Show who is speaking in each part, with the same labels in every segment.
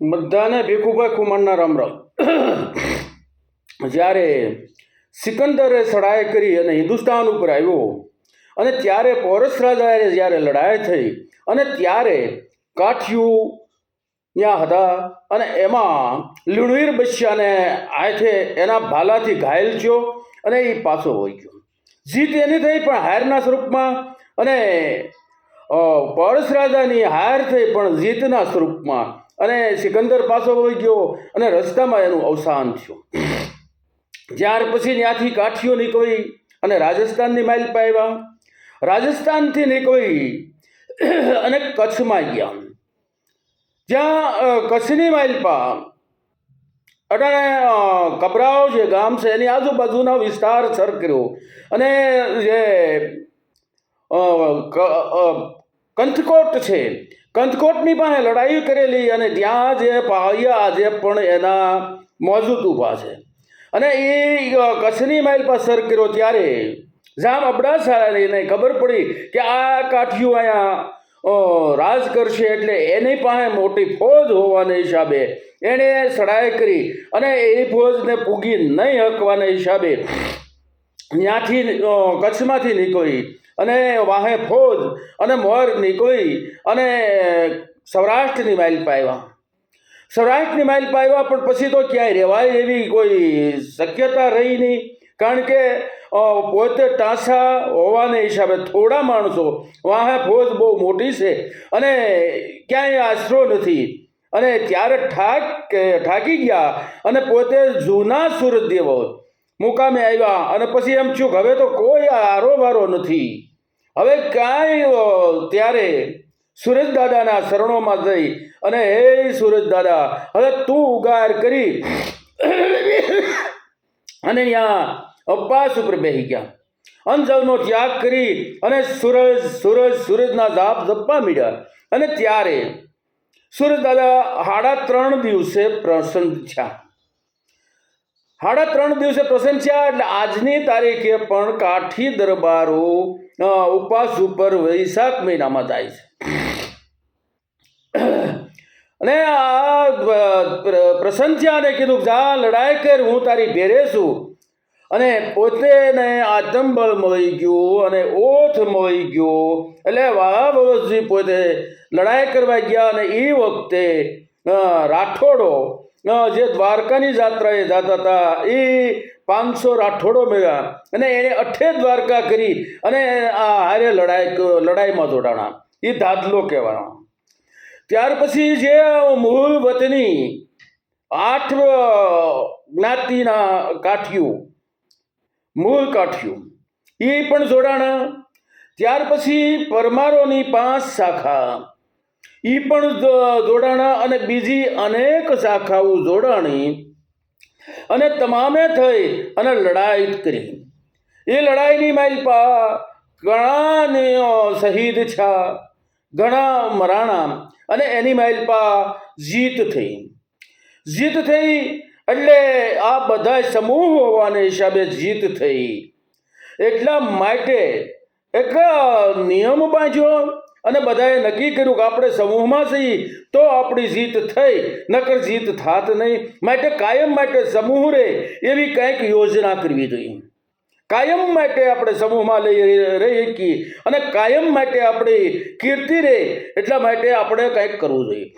Speaker 1: બધાને ભીખુભાઈ ખુમાણના રામ રામ. જ્યારે સિકંદરે ચડાઈ કરી અને હિન્દુસ્તાન ઉપર આવ્યો અને ત્યારે પોરસ રાજાએ જ્યારે લડાઈ થઈ અને ત્યારે કાઠિયું ત્યાં હતા અને એમાં લુણવીર બચ્ચાને હાથે એના ભાલાથી ઘાયલ થયો અને એ પાછો હોય ગયો. જીત એની થઈ પણ હારના સ્વરૂપમાં અને પોરસ રાજાની હાર થઈ પણ જીતના સ્વરૂપમાં અને સિકંદર પાછો હોઈ ગયો અને રસ્તામાં એનું અવસાન થયું. ત્યાર પછી ત્યાંથી કાઠીઓ નીકળી અને રાજસ્થાનની માઇલ પાવ્યા રાજસ્થાનથી નીકળી અને કચ્છમાં ગયા. જ્યાં કચ્છની માઇલ પા અટાણે કપરાઓ જે ગામ છે એની આજુબાજુના વિસ્તાર સર કર્યો અને જે કંથકોટ છે કંથકોટની પાસે લડાઈ કરેલી અને ત્યાં જે પાળિયા આજે પણ એના મોજૂદ ઊભા છે. અને એ કચ્છની માઇલ પર સર કર્યો ત્યારે જામ અબડાસાને ખબર પડી કે આ કાઠિયું અહીંયા રાજ કરશે એટલે એની પાસે મોટી ફોજ હોવાના હિસાબે એણે સડાઈ કરી અને એ ફોજને પૂગી નહીં હકવાના હિસાબે ત્યાંથી કચ્છમાંથી નીકળી અને વાહે ફોજ અને મોર નીકળી અને સૌરાષ્ટ્રની માઇલ પાવ્યા સૌરાષ્ટ્રની માઇલ પાવ્યા પણ પછી તો ક્યાંય રહેવાય એવી કોઈ શક્યતા રહી નહીં. કારણ કે પોતે ટાંસા હોવાને હિસાબે થોડા માણસો વાહે ફોજ બહુ મોટી છે અને ક્યાંય આશરો નથી. અને ત્યારે ઠાક ઠાકી ગયા અને પોતે જૂના સુરદેવો મુકામે આવ્યા અને પછી એમ થયું હવે તો કોઈ આરોબારો નથી. હવે કાંઈ ત્યારે સુરજ દાદાના શરણોમાં જઈ અને હે સુરજ દાદા, હવે તું ઉગાર કરી અને ત્યાં અપાસ ઉપર બેસી ગયા. અંજલનો ત્યાગ કરી અને સૂરજ સૂરજ, સૂરજના જાપ જપવા મીડ્યા. અને ત્યારે સૂરજ દાદા સાડા ત્રણ દિવસે પ્રસન્ન થયા. સાડા ત્રણ દિવસે પ્રસંગ છે. એટલે આજની તારીખે પણ કાઠી દરબારો ઉપવાસ ઉપર વૈશાખ મહિનામાં થાય છે. અને આ પ્ર- પ્ર- પ્રસન્ન કીધું જા લડાઈ કર, હું તારી ભેરે છું. અને પોતે ને આતંબળ મળી ગયું અને ઓથ મળી ગયો. એટલે વાહ પોતે લડાઈ કરવા ગયા અને એ વખતે રાઠોડો જે દ્વારકાની જાત્રાએ જતા હતા, એ પાંચસો રાઠોડો મળ્યા અને એણે અઠે દ્વારકા કરી અને આ હારે લડાઈ લડાઈમાં જોડાણા. એ દાદલો કહેવાનો. ત્યાર પછી જે મૂળ વતની આઠ જ્ઞાતિના કાઠિયું, મૂળ કાઠિયું, એ પણ જોડાણા. ત્યાર પછી પરમારોની પાંચ શાખા એ પણ જોડાણા અને બીજી અનેક શાખાઓ જોડાણી અને તમામે થઈ અને લડાઈ કરી. એ લડાઈની માઇલ પા ઘણા શહીદ છા, ઘણા મરાણા અને એની માઇલ પા જીત થઈ. જીત થઈ એટલે આ બધા સમૂહ હોવાને હિસાબે જીત થઈ. એટલા માટે એક નિયમ બાંધ્યો અને બધાએ નક્કી કર્યું કે આપણે સમૂહમાં છીએ, તો આપણી જીત થઈ, નકર જીત થાત નહીં. માટે કાયમ માટે સમૂહ રહે એવી કંઈક યોજના કરવી જોઈએ. કાયમ માટે આપણે સમૂહમાં લઈ રહી શકીએ અને કાયમ માટે આપણી કીર્તિ રહે એટલા માટે આપણે કંઈક કરવું જોઈએ.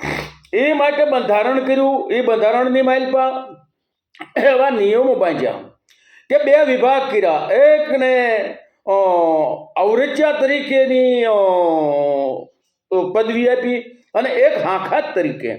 Speaker 1: એ માટે બંધારણ કર્યું, એ બંધારણની માઇલપા એવા નિયમો બાંધ્યા કે બે વિભાગ કર્યા. એકને અવરચ્યા તરીકેની પદવી આપી અને એક હાંખાત તરીકે.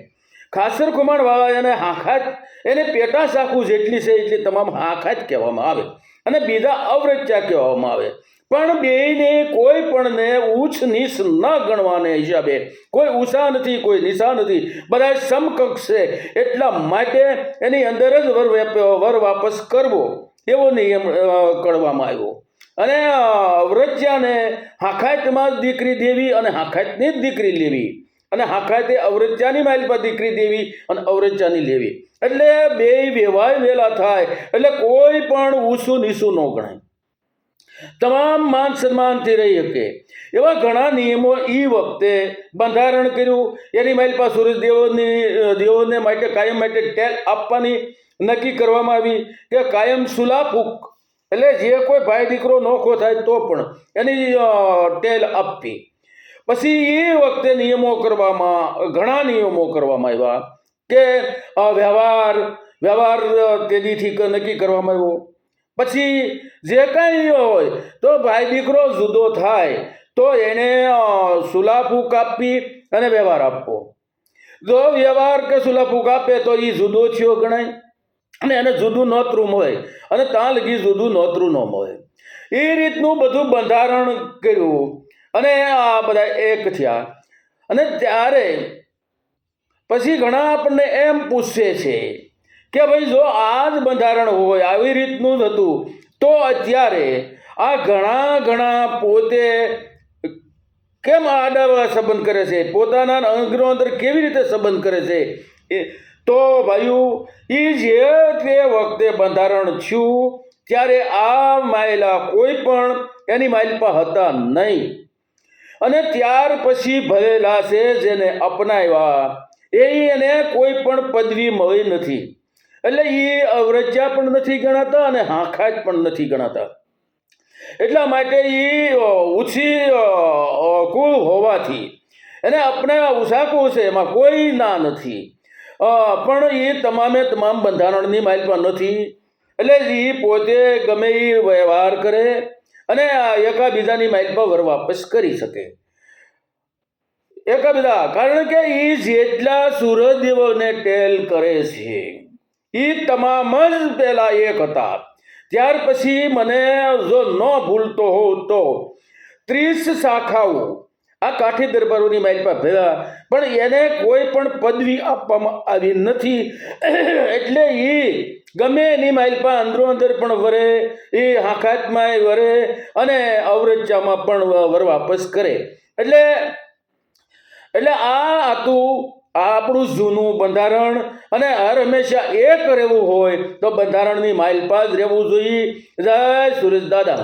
Speaker 1: ખાસર કુમાર વાળા એને હાંખાત, એને પેટા શાખું જેટલી છે એટલી તમામ હાંખાત કહેવામાં આવે. અને બીજા અવરચ્યા કહેવામાં આવે. પણ બેયને કોઈ પણને ઉચ્ચ નીચ ન ગણવાને હિસાબે, કોઈ ઊંચા નથી, કોઈ નીચા નથી બધા સમકક્ષ છે. એટલા માટે એની અંદર જ વર વર વાપસ કરવો. એવો નિયમ કરવામાં આવ્યો. અને અવરજ્યાને હાખાતમાં જ દીકરી દેવી અને હાખાયતની જ દીકરી લેવી. અને હાખાયતે અવરજ્યાની માઇલ દીકરી દેવી અને અવરજ્યાની લેવી. એટલે બે વેવાય વેલા થાય. એટલે કોઈ પણ ઊસું નીસું ન ગણાય. તમામ માન સન્માનથી રહી શકે. એવા ઘણા નિયમો એ વખતે બંધારણ કર્યું. એની મારી પાસે સૂરજ દેવોની દેવોને માટે કાયમ માટે ટેલ આપવાની નક્કી કરવામાં આવી કે કાયમ સુલાફૂક એટલે જે કોઈ ભાઈ દીકરો નોખો થાય તો પણ એની ટેલ આપવી. પછી એ વખતે નિયમો કરવામાં ઘણા નિયમો કરવામાં આવ્યા કે વ્યવહાર વ્યવહાર તેદીથી નક્કી કરવામાં આવ્યો. પછી જે કાંઈ હોય તો ભાઈ દીકરો જુદો થાય તો એને અ, કાપી અને વ્યવહાર આપવો. જો વ્યવહાર કે સુલાફૂક કાપે તો એ જુદો થયો ગણાય. અને એને જુદું નોતરું મળે અને ત્યાં લગી જુદું નોતરું ન મળે. એ રીતનું બધું બંધારણ કર્યું અને આ બધા એક થયા. અને ત્યારે પછી ઘણા આપણને એમ પૂછે છે કે ભાઈ જો આ જ બંધારણ હોય, આવી રીતનું જ હતું, તો અત્યારે આ ઘણા ઘણા પોતે કેમ આડા સંબંધ કરે છે? પોતાના અંગનો અંદર કેવી રીતે સંબંધ કરે છે? એ તો ભાઈઓ, એ જે તે વખતે બંધારણ થયું. ત્યારે આ માયલા કોઈ પણ એની માઇલપા હતા નહીં. અને ત્યાર પછી ભરેલા છે જેને અપનાવ્યા એ એને કોઈ પણ પદવી મળી નથી. એટલે એ અવરજ્યા પણ નથી ગણાતા અને હાંખાજ પણ નથી ગણાતા. એટલા માટે એ ઓછી કુળ હોવાથી, એને આપણે ઉષાકું છે, એમાં કોઈ ના નથી. પણ એ તમામે તમામ બંધારણની માઇલ નથી. એટલે એ પોતે ગમે એ વ્યવહાર કરે અને એકાબીજાની પર વર વાપસ કરી શકે. એકાબીજા, કારણ કે એ જેટલા સૂર્યદેવોને ટેલ કરે છે એ તમામ જ પહેલાં એક હતા. ત્યાર પછી મને જો ન ભૂલતો હોઉં તો ત્રીસ શાખાઓ આ કાઠી દરબારોની માઇલ પર ભેગા પણ એને કોઈ પણ પદવી આપવામાં આવી નથી. એટલે એ ગમે એની માઇલ પર અંદરો અંદર પણ વરે એ હાખાતમાં વરે અને અવરજામાં પણ વર વાપસ કરે. એટલે એટલે આ હતું આ આપણું જૂનું બંધારણ અને હર હંમેશા એક રહેવું હોય તો બંધારણની માઇલ પાસ રહેવું જોઈએ. જય સુરેશ દાદા.